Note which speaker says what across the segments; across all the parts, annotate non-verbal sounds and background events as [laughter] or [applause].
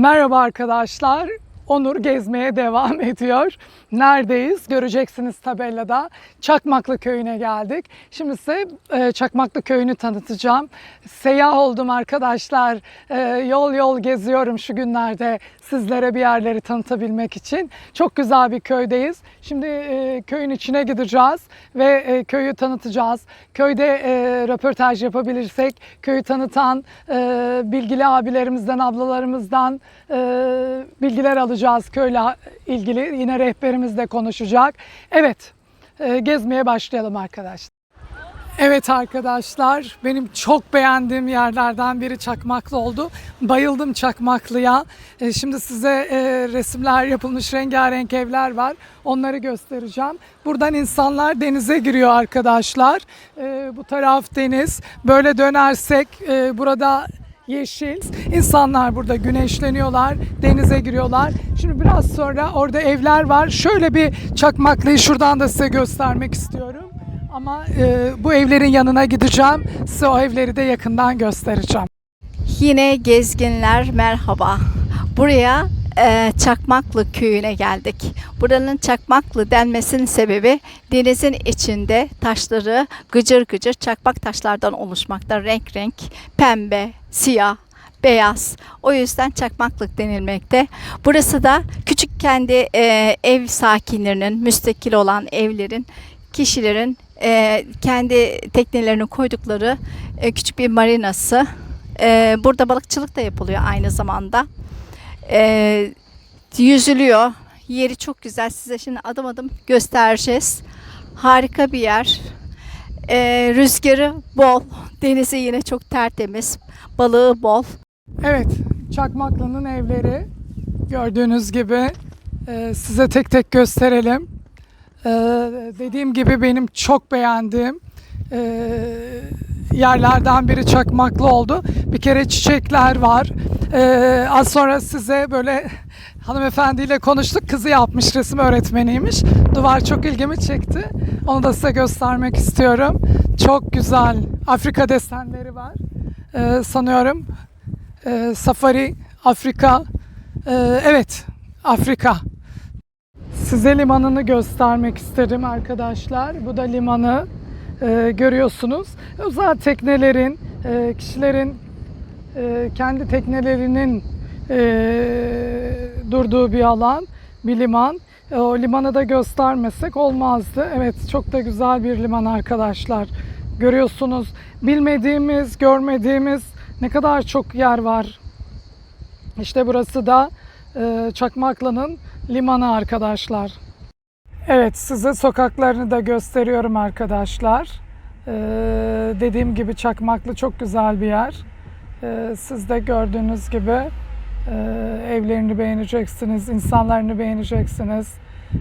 Speaker 1: Merhaba arkadaşlar. Onur gezmeye devam [laughs] ediyor. Neredeyiz? Göreceksiniz tabelada. Çakmaklı Köyü'ne geldik. Şimdi size e, Çakmaklı Köyü'nü tanıtacağım. Seyyah oldum arkadaşlar. E, yol yol geziyorum şu günlerde sizlere bir yerleri tanıtabilmek için. Çok güzel bir köydeyiz. Şimdi e, köyün içine gideceğiz ve köyü tanıtacağız. Köyde röportaj yapabilirsek köyü tanıtan bilgili abilerimizden, ablalarımızdan bilgiler alacağız köyle ilgili. Yine rehberimiz de konuşacak. Evet, e, gezmeye başlayalım arkadaşlar. Evet arkadaşlar, benim çok beğendiğim yerlerden biri Çakmaklı oldu. Bayıldım Çakmaklı'ya. E, Şimdi size e, resimler yapılmış rengarenk evler var. Onları göstereceğim. Buradan insanlar denize giriyor arkadaşlar. Bu taraf deniz. Böyle dönersek burada yeşil. İnsanlar burada güneşleniyorlar, denize giriyorlar. Şimdi biraz sonra orada evler var. Şöyle bir Çakmaklı'yı şuradan da size göstermek istiyorum. Ama e, bu evlerin yanına gideceğim. Size o evleri de yakından göstereceğim.
Speaker 2: Yine gezginler merhaba. Buraya e, Çakmaklı köyüne geldik. Buranın Çakmaklı denmesinin sebebi denizin içinde taşları gıcır gıcır çakmak taşlardan oluşmakta. Renk renk pembe, siyah, beyaz. O yüzden çakmaklık denilmekte. Burası da küçük kendi e, ev sakinlerinin, müstakil olan evlerin, kişilerin e, kendi teknelerini koydukları küçük bir marinası. Burada balıkçılık da yapılıyor aynı zamanda. E, yüzülüyor. Yeri çok güzel. Size şimdi adım adım göstereceğiz. Harika bir yer. E, rüzgarı bol. Denizi yine çok tertemiz. Balığı bol.
Speaker 1: Evet, Çakmaklı'nın evleri gördüğünüz gibi e, size tek tek gösterelim. E, dediğim gibi benim çok beğendiğim e, yerlerden biri Çakmaklı oldu. Bir kere çiçekler var. E, az sonra size böyle hanımefendiyle konuştuk. Kızı yapmış, resim öğretmeniymiş. Duvar çok ilgimi çekti. Onu da size göstermek istiyorum. Çok güzel Afrika desenleri var. E, sanıyorum e, Safari Afrika. E, evet, Afrika. Size limanını göstermek isterim arkadaşlar. Bu da limanı e, görüyorsunuz. Özel teknelerin, e, kişilerin e, kendi teknelerinin e, durduğu bir alan, bir liman. E, o limanı da göstermesek olmazdı. Evet, çok da güzel bir liman arkadaşlar. Görüyorsunuz, bilmediğimiz, görmediğimiz ne kadar çok yer var. İşte burası da e, Çakmaklı'nın limanı arkadaşlar. Evet size sokaklarını da gösteriyorum arkadaşlar. E, dediğim gibi Çakmaklı çok güzel bir yer. E, siz de gördüğünüz gibi e, evlerini beğeneceksiniz, insanlarını beğeneceksiniz.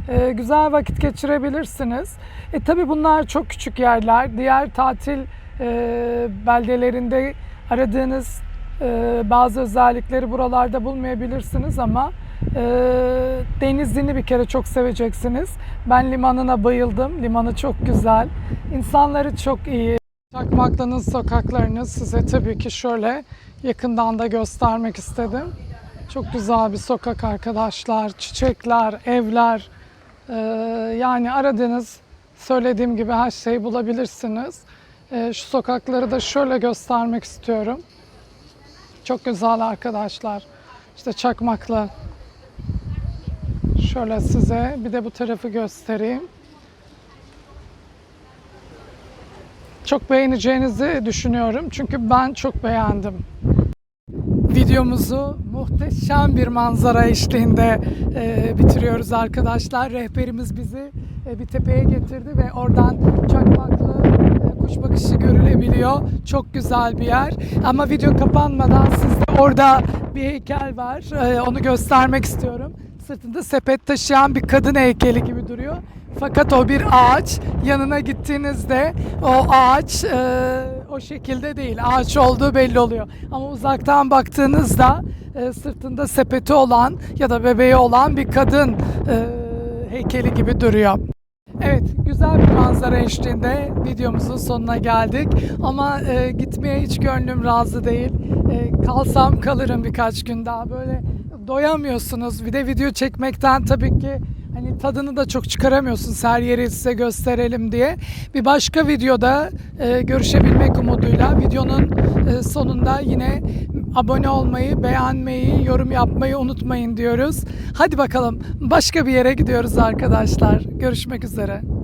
Speaker 1: E, güzel vakit geçirebilirsiniz. E tabi bunlar çok küçük yerler. Diğer tatil e, beldelerinde aradığınız e, bazı özellikleri buralarda bulmayabilirsiniz ama e, denizini bir kere çok seveceksiniz. Ben limanına bayıldım. Limanı çok güzel. İnsanları çok iyi. Çakmaklı'nın sokaklarını size tabii ki şöyle yakından da göstermek istedim. Çok güzel bir sokak arkadaşlar. Çiçekler, evler. e, yani aradığınız söylediğim gibi her şeyi bulabilirsiniz. E, şu sokakları da şöyle göstermek istiyorum. Çok güzel arkadaşlar. İşte çakmaklı. Şöyle size bir de bu tarafı göstereyim. Çok beğeneceğinizi düşünüyorum. Çünkü ben çok beğendim. Videomuzu muhteşem bir manzara eşliğinde e, bitiriyoruz arkadaşlar. Rehberimiz bizi bir tepeye getirdi ve oradan çakmaklı e, kuş bakışı görülebiliyor. Çok güzel bir yer. Ama video kapanmadan sizde orada bir heykel var. E, onu göstermek istiyorum. Sırtında sepet taşıyan bir kadın heykeli gibi duruyor. Fakat o bir ağaç. Yanına gittiğinizde o ağaç e, o şekilde değil. Ağaç olduğu belli oluyor. Ama uzaktan baktığınızda e, sırtında sepeti olan ya da bebeği olan bir kadın e, heykeli gibi duruyor. Evet, güzel bir manzara eşliğinde videomuzun sonuna geldik. Ama e, gitmeye hiç gönlüm razı değil. E, kalsam kalırım birkaç gün daha. Böyle doyamıyorsunuz. Bir de video çekmekten tabii ki hani tadını da çok çıkaramıyorsunuz her yeri size gösterelim diye. Bir başka videoda e, görüşebilmek umuduyla videonun e, sonunda yine abone olmayı, beğenmeyi, yorum yapmayı unutmayın diyoruz. Hadi bakalım başka bir yere gidiyoruz arkadaşlar. Görüşmek üzere.